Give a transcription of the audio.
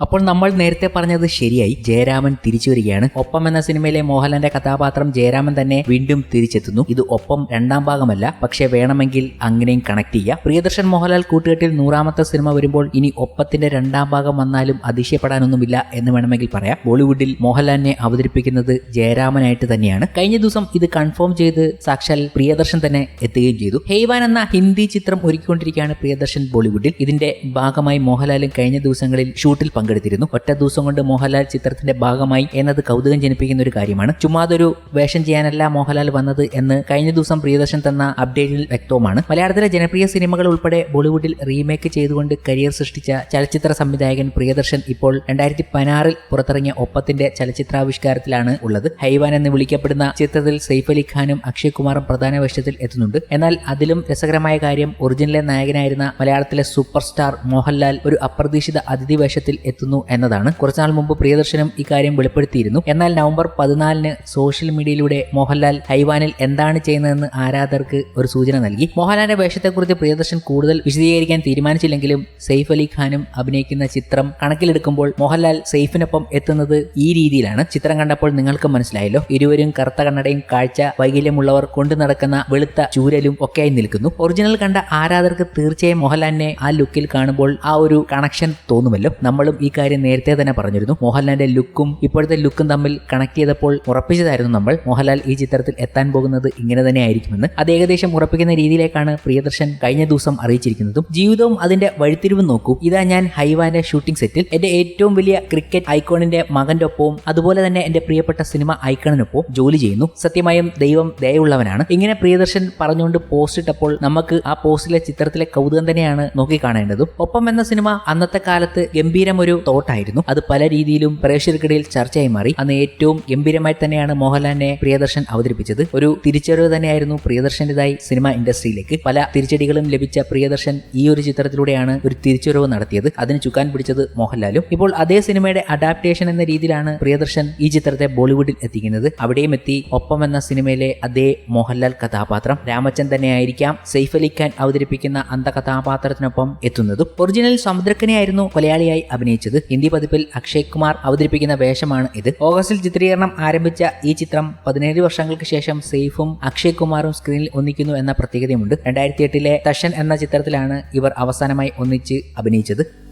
അപ്പോൾ നമ്മൾ നേരത്തെ പറഞ്ഞത് ശരിയായി. ജയരാമൻ തിരിച്ചു വരികയാണ്. ഒപ്പം എന്ന സിനിമയിലെ മോഹൻലാലിന്റെ കഥാപാത്രം ജയരാമൻ തന്നെ വീണ്ടും തിരിച്ചെത്തുന്നു. ഇത് ഒപ്പം രണ്ടാം ഭാഗമല്ല. പക്ഷെ വേണമെങ്കിൽ അങ്ങനെയും കണക്ട് ചെയ്യാം. പ്രിയദർശൻ മോഹൻലാൽ കൂട്ടുകെട്ടിൽ നൂറാമത്തെ സിനിമ വരുമ്പോൾ ഇനി ഒപ്പത്തിന്റെ രണ്ടാം ഭാഗം വന്നാലും അതിശയപ്പെടാനൊന്നുമില്ല എന്ന് വേണമെങ്കിൽ പറയാം. ബോളിവുഡിൽ മോഹൻലാലിനെ അവതരിപ്പിക്കുന്നത് ജയരാമനായിട്ട് തന്നെയാണ്. കഴിഞ്ഞ ദിവസം ഇത് കൺഫേം ചെയ്ത് സാക്ഷാൽ പ്രിയദർശൻ തന്നെ എത്തുകയും ചെയ്തു. ഹെയ്വാൻ എന്ന ഹിന്ദി ചിത്രം ഒരുക്കിക്കൊണ്ടിരിക്കുകയാണ് പ്രിയദർശൻ ബോളിവുഡിൽ. ഇതിന്റെ ഭാഗമായി മോഹൻലാലും കഴിഞ്ഞ ദിവസങ്ങളിൽ ഷൂട്ടിൽ പങ്കെടുത്തിരുന്നു. ഒറ്റ ദിവസം കൊണ്ട് മോഹൻലാൽ ചിത്രത്തിന്റെ ഭാഗമായി എന്നത് കൗതുകം ജനിപ്പിക്കുന്ന ഒരു കാര്യമാണ്. ചുമ്മാതൊരു വേഷം ചെയ്യാനല്ല മോഹൻലാൽ വന്നത് എന്ന് കഴിഞ്ഞ ദിവസം പ്രിയദർശൻ തന്ന അപ്ഡേറ്റിൽ വ്യക്തവുമാണ്. മലയാളത്തിലെ ജനപ്രിയ സിനിമകൾ ഉൾപ്പെടെ ബോളിവുഡിൽ റീമേക്ക് ചെയ്തുകൊണ്ട് കരിയർ സൃഷ്ടിച്ച ചലച്ചിത്ര സംവിധായകൻ പ്രിയദർശൻ ഇപ്പോൾ രണ്ടായിരത്തി പതിനാറിൽ പുറത്തിറങ്ങിയ ഒപ്പത്തിന്റെ ചലച്ചിത്രാവിഷ്കാരത്തിലാണ് ഉള്ളത്. ഹൈവാൻ എന്ന് വിളിക്കപ്പെടുന്ന ചിത്രത്തിൽ സെയ്ഫ് അലി ഖാനും അക്ഷയ് കുമാറും പ്രധാന വേഷത്തിൽ എത്തുന്നുണ്ട്. എന്നാൽ അതിലും രസകരമായ കാര്യം ഒറിജിനലെ നായകനായിരുന്ന മലയാളത്തിലെ സൂപ്പർ സ്റ്റാർ മോഹൻലാൽ ഒരു അപ്രതീക്ഷിത അതിഥി വേഷത്തിൽ എത്തുന്നു എന്നതാണ്. കുറച്ചുനാൾ മുമ്പ് പ്രിയദർശനും ഇക്കാര്യം വെളിപ്പെടുത്തിയിരുന്നു. എന്നാൽ നവംബർ പതിനാലിന് സോഷ്യൽ മീഡിയയിലൂടെ മോഹൻലാൽ ഹൈവാനിൽ എന്താണ് ചെയ്യുന്നതെന്ന് ആരാധകർക്ക് ഒരു സൂചന നൽകി. മോഹൻലാലിന്റെ വേഷത്തെക്കുറിച്ച് പ്രിയദർശൻ കൂടുതൽ വിശദീകരിക്കാൻ തീരുമാനിച്ചില്ലെങ്കിലും സെയ്ഫ് അലി ഖാനും അഭിനയിക്കുന്ന ചിത്രം കണക്കിലെടുക്കുമ്പോൾ മോഹൻലാൽ സെയ്ഫിനൊപ്പം എത്തുന്നത് ഈ രീതിയിലാണ്. ചിത്രം കണ്ടപ്പോൾ നിങ്ങൾക്ക് മനസ്സിലായല്ലോ. ഇരുവരും കറുത്ത കണ്ണടയും കാഴ്ച വൈകല്യമുള്ളവർ കൊണ്ടു നടക്കുന്ന വെളുത്ത ചൂരലും ഒക്കെയായി നിൽക്കുന്നു. ഒറിജിനൽ കണ്ട ആരാധകർക്ക് തീർച്ചയായും മോഹൻലാലിനെ ആ ലുക്കിൽ കാണുമ്പോൾ ആ ഒരു കണക്ഷൻ തോന്നുമല്ലോ. നമ്മളും ഈ കാര്യം നേരത്തെ തന്നെ പറഞ്ഞിരുന്നു. മോഹൻലാലിന്റെ ലുക്കും ഇപ്പോഴത്തെ ലുക്കും തമ്മിൽ കണക്ട് ചെയ്തപ്പോൾ ഉറപ്പിച്ചതായിരുന്നു നമ്മൾ. മോഹൻലാൽ ഈ ചിത്രത്തിൽ എത്താൻ പോകുന്നത് ഇങ്ങനെ തന്നെ ആയിരിക്കുമെന്ന്. അത് ഏകദേശം ഉറപ്പിക്കുന്ന രീതിയിലേക്കാണ് പ്രിയദർശൻ കഴിഞ്ഞ ദിവസം അറിയിച്ചിരിക്കുന്നതും. ജീവിതവും അതിന്റെ വഴിത്തിരിവും നോക്കൂ. ഇതാ ഞാൻ ഹൈവാന്റെ ഷൂട്ടിംഗ് സെറ്റിൽ. എന്റെ ഏറ്റവും വലിയ ക്രിക്കറ്റ് ഐക്കോണിന്റെ മകന്റെ ഒപ്പവും അതുപോലെ തന്നെ എന്റെ പ്രിയപ്പെട്ട സിനിമ ഐക്കണിനൊപ്പം ജോലി ചെയ്യുന്നു. സത്യമായും ദൈവം ദയുള്ളവനാണ് ഇങ്ങനെ പ്രിയദർശൻ പറഞ്ഞുകൊണ്ട് പോസ്റ്റ് ഇട്ടപ്പോൾ നമുക്ക് ആ പോസ്റ്റിലെ ചിത്രത്തിലെ കൗതുകം തന്നെയാണ് നോക്കി നോക്കിക്കാണേണ്ടതും. ഒപ്പം എന്ന സിനിമ അന്നത്തെ കാലത്ത് ഗംഭീരം ഒരു തോട്ടായിരുന്നു. അത് പല രീതിയിലും പ്രേക്ഷകർക്കിടയിൽ ചർച്ചയായി മാറി. അന്ന് ഏറ്റവും ഗംഭീരമായി തന്നെയാണ് മോഹൻലാലിനെ പ്രിയദർശൻ അവതരിപ്പിച്ചത്. ഒരു തിരിച്ചറിവ് തന്നെയായിരുന്നു പ്രിയദർശന്റേതായി സിനിമ ഇൻഡസ്ട്രിയിലേക്ക്. പല തിരിച്ചടികളും ലഭിച്ച പ്രിയദർശൻ ഈ ഒരു ചിത്രത്തിലൂടെയാണ് ഒരു തിരിച്ചറിവ് നടത്തിയത്. അതിന് ചുക്കാൻ പിടിച്ചത് മോഹൻലാലും. ഇപ്പോൾ അതേ സിനിമയുടെ അഡാപ്റ്റേഷൻ എന്ന രീതിയിലാണ് പ്രിയദർശൻ ഈ ചിത്രത്തെ ബോളിവുഡിൽ എത്തിക്കുന്നത്. അവിടെയും എത്തി ഒപ്പം എന്ന സിനിമയിലെ അതേ മോഹൻലാൽ കഥാപാത്രം. രാമച്ചൻ തന്നെയായിരിക്കാം സെയ്ഫ് അലി ഖാൻ അവതരിപ്പിക്കുന്ന അന്ത കഥാപാത്രത്തിനൊപ്പം എത്തുന്നതും. ഒറിജിനൽ സമുദ്രക്കനെയായിരുന്നു കൊലയാളിയായി അഭിനയിച്ചത്. ഹിന്ദി പതിപ്പിൽ അക്ഷയ് കുമാർ അവതരിപ്പിക്കുന്ന വേഷമാണ് ഇത്. ഓഗസ്റ്റിൽ ചിത്രീകരണം ആരംഭിച്ച ഈ ചിത്രം പതിനേഴ് വർഷങ്ങൾക്ക് ശേഷം സെയ്ഫും അക്ഷയ് കുമാറും സ്ക്രീനിൽ ഒന്നിക്കുന്നു എന്ന പ്രത്യേകതയുമുണ്ട്. രണ്ടായിരത്തി എട്ടിലെ തഷൻ എന്ന ചിത്രത്തിലാണ് ഇവർ അവസാനമായി ഒന്നിച്ച് അഭിനയിച്ചത്.